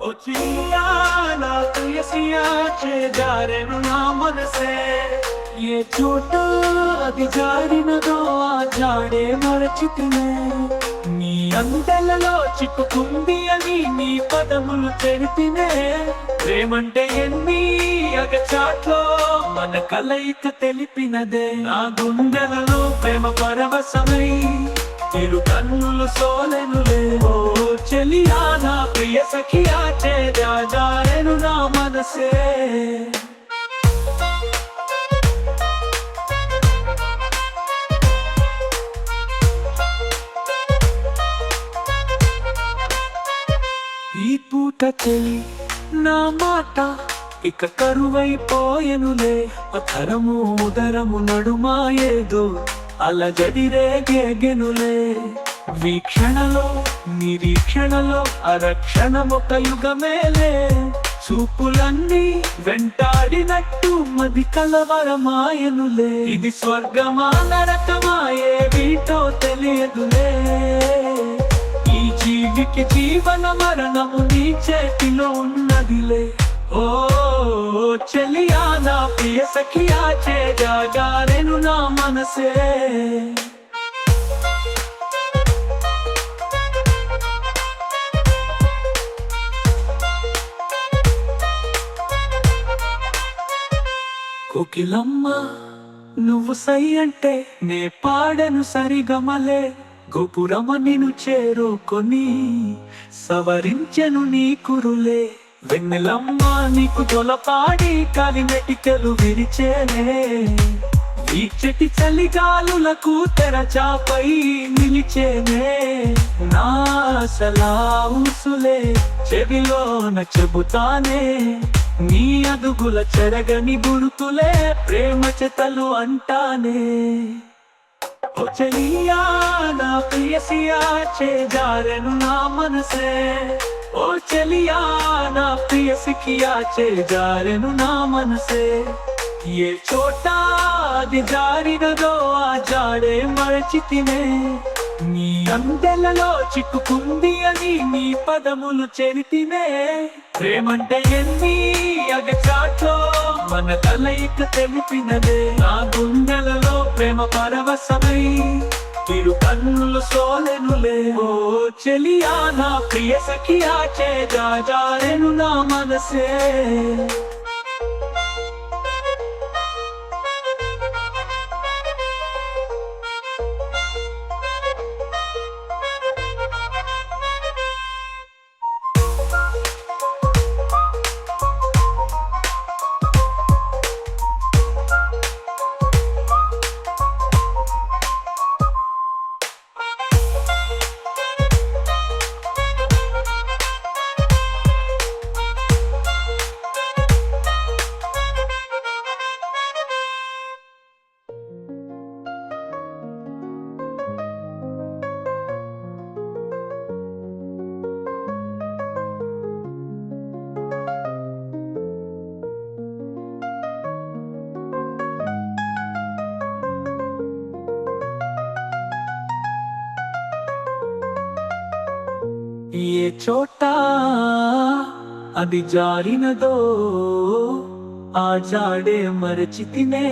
వచ్చియా నా తులసియా చేజారెను నా మనసే. ఏ చోట అది జారినదో ఆ జాడే మరచితినే నీ అందెలలో చిక్కుకుంది అని నీ పదములు తెరిపినే ప్రేమంటే ఎన్ని అగచాట్లో మన కలయిత తెలిపినదే. నా గుండెలలో ప్రేమ పరవశమై ఇరు కన్నులు సోలెనులే ఓ చెలియా నా ప్రియ సఖియా చేదా జారెను నా మనసే. ఈ పూట చెలి నా మాట ఇక కరువైపోయెనులే అధరము ఉదరము నడుమాయేదో. ఏదో అలజడి వీక్షణలో నిరీక్షణలో అరక్షణమొక యుగమేలే. చూపులన్నీ వెంటాడినట్టు మది కలవరమాయనులే. ఇది స్వర్గమా నరకమాయే వీటో తెలియదులే. ఈ జీవికి జీవన మరణము నీ చేతిలో ఉన్నదిలే. ఓ చెలియా. ప్రియ సఖియా చేగారెను నా మనసే కోకిలమ్మ నువ్వు సై అంటే నే పాడను సరిగమలే. గోపురమ నిను చేరుకొని సవరించెను నీ కురులే. వెన్నెలమ్మ నీకు తొలపాడి కలిమెటికలు విరిచేనే. ఈ చెటి చలిగాలులకు తెరచాపై నిలిచేనే. నా అసలా ఊసులే చెవిలోన చెబుతానే. నీ అదుగుల చెరగని గుర్తులే ప్రేమ చెతలు అంటానే. ఓ చెలియా నా ప్రియసియా చేజారెను నా మనసే. ఓ చెలియా నా ప్రియ ప్రియసికియా చేజారెను నా మనసే. ఏ చోట అది జారినదో ఆ జాడే మరచితినే నీ అందెలలో చిక్కుకుంది అని నీ పదములు చెరితినే. ప్రేమంటే ఎన్ని అగచాట్లో మన కలయిక తెలిపినదే నా గుండెలలో ప్రేమ పరవశమై ఇరు కన్నులు సోలెనులే. ఓ చెలియా నా ప్రియ సఖియా చేజా జారెను నా మనసే ఏ చోట అది జారినదో ఆ జాడే మరచి తినే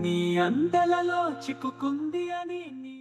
నీ అందలలో చిక్కుకుంది అని నీ